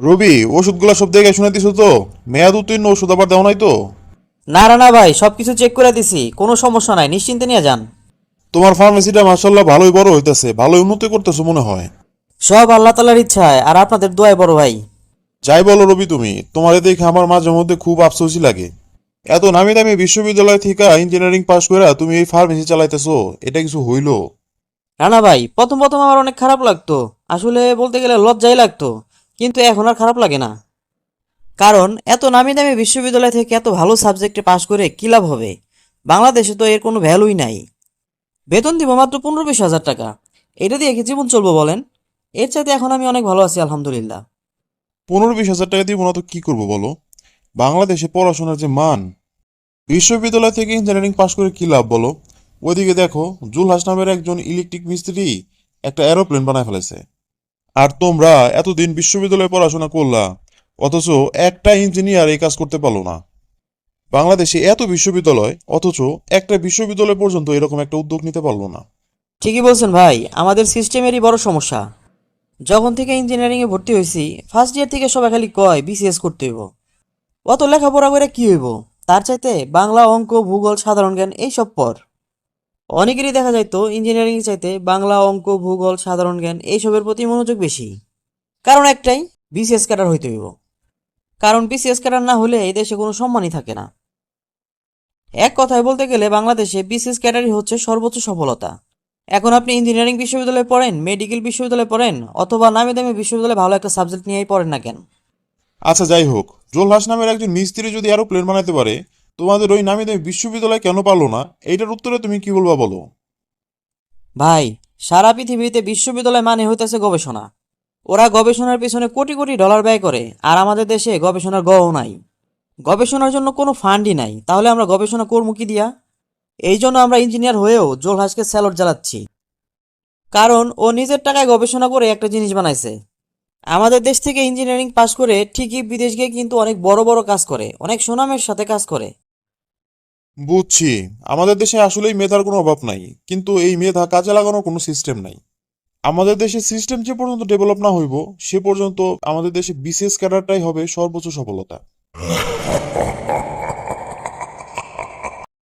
রবি ওষুধগুলো সব দেখে শুনে দিছো তো? মেয়াদ উত্তীর্ণ ওষুধ আবার দেওয়া নাই তো? না না না ভাই সবকিছু চেক করে দিছি। কোনো সমস্যা নাই নিশ্চিন্তে নিয়ে যান। তোমার ফার্মেসিটা মার্শাল্লাহ ভালোই বড় হইতেছে ভালোই উন্নতি করতেছো মনে হয়। সব আল্লাহ তালার ইচ্ছায় আর আপনাদের দোয়ায় বড় ভাই। যাই বলো রবি তুমি তোমার দেখে আমার মাঝে মধ্যে খুব আফসোসই লাগে। এত নামি দামি বিশ্ববিদ্যালয় থেকে ইঞ্জিনিয়ারিং পাশ করে তুমি এই ফার্মেসি চালাইতেছো এটা কিছু হইল? রানা ভাই প্রথম প্রথম আমার অনেক খারাপ লাগতো। আসলে বলতে গেলে লজ্জাই লাগতো। কিন্তু এখন আর খারাপ লাগে না। কারণ এত নামি দামি বিশ্ববিদ্যালয় থেকে এত ভালো সাবজেক্টে পাশ করে কী লাভ হবে? বাংলাদেশে তো এর কোনো ভ্যালুই নাই। বেতন দিব মাত্র পনেরো বিশ হাজার টাকা। এটা দিয়ে কি জীবন চলবো বলেন? এর চাইতে এখন আমি অনেক ভালো আছি, আলহামদুলিল্লাহ। পনেরো বিশ হাজার টাকা দিব না তো কি করব বলো? বাংলাদেশে পড়াশোনার যে মান, বিশ্ববিদ্যালয় থেকে ইঞ্জিনিয়ারিং পাশ করে কি লাভ বলো? ওইদিকে দেখো, জুলহাস নামের একজন ইলেকট্রিক মিস্ত্রি একটা এরোপ্লেন বানায় ফেলেছে। আর তোমরা এতদিন বিশ্ববিদ্যালয়ে পড়াশোনা করলা, অথচ একটা ইঞ্জিনিয়ার এই কাজ করতে পারল না। বাংলাদেশে এত বিশ্ববিদ্যালয়, অথচ একটা বিশ্ববিদ্যালয় পর্যন্ত এরকম একটা উদ্যোগ নিতে পারল না। ঠিকই বলছেন ভাই, আমাদের সিস্টেমেরই বড় সমস্যা। যখন থেকে ইঞ্জিনিয়ারিংয়ে ভর্তি হয়েছি ফার্স্ট ইয়ার থেকে সবাই খালি কয় বিসিএস করতে হইব। অত লেখাপড়া করে কি হইব? তার চাইতে বাংলা, অঙ্ক, ভূগোল, সাধারণ জ্ঞান, এইসব পর। অনেকেরই দেখা যাইতো ইঞ্জিনিয়ারিং চাইতে বাংলা অঙ্ক, ভূগোল, সাধারণ জ্ঞান এইসবের প্রতি মনোযোগ বেশি। কারণ একটাই বিসিএস ক্যাডার হইতে হইব। কারণ বিসিএস ক্যাডার না হলে এই দেশে কোনো সম্মানই থাকে না। এক কথায় বলতে গেলে বাংলাদেশে বিসিএস ক্যাডারই হচ্ছে সর্বোচ্চ সফলতা। এখন আপনি ইঞ্জিনিয়ারিং বিশ্ববিদ্যালয়ে পড়েন মেডিকেল বিশ্ববিদ্যালয়ে পড়েন, অথবা নামি দামি বিশ্ববিদ্যালয়ে ভালো একটা সাবজেক্ট নিয়েই পড়েন না কেন? আচ্ছা যাই হোক। জোলহাস নামের একজন মিস্ত্রি যদি আরও প্লেন বানাতে পারে তোমাদের ওই নামে দামি বিশ্ববিদ্যালয় কেন পারল না? এইটার উত্তরে তুমি কি বলবা বলো? ভাই, সারা পৃথিবীতে বিশ্ববিদ্যালয় মানে হইতেছে গবেষণা। ওরা গবেষণার পিছনে কোটি কোটি ডলার ব্যয় করে, আর আমাদের দেশে গবেষণার গও নাই। গবেষণার জন্য কোনো ফান্ডই নাই, তাহলে আমরা গবেষণা করব কি দিয়া? এই জন্য আমরা ইঞ্জিনিয়ার হয়েও জোলহাসকে স্যালট জ্বালাচ্ছি। কারণ ও নিজের টাকায় গবেষণা করে একটা জিনিস বানাইছে। আমাদের দেশ থেকে ইঞ্জিনিয়ারিং পাশ করে ঠিকই বিদেশ গিয়ে কিন্তু অনেক বড় বড় কাজ করে, অনেক সুনামের সাথে কাজ করে। বুঝছি। আমাদের দেশে আসলেই মেধার কোনো অভাব নাই, কিন্তু এই মেধা কাজে লাগানোর কোনো সিস্টেম নাই। আমাদের দেশে সিস্টেম যে পর্যন্ত ডেভেলপ না হইব, সে পর্যন্ত আমাদের দেশে বিশেষ ক্যাডারটাই হবে সর্বোচ্চ সফলতা।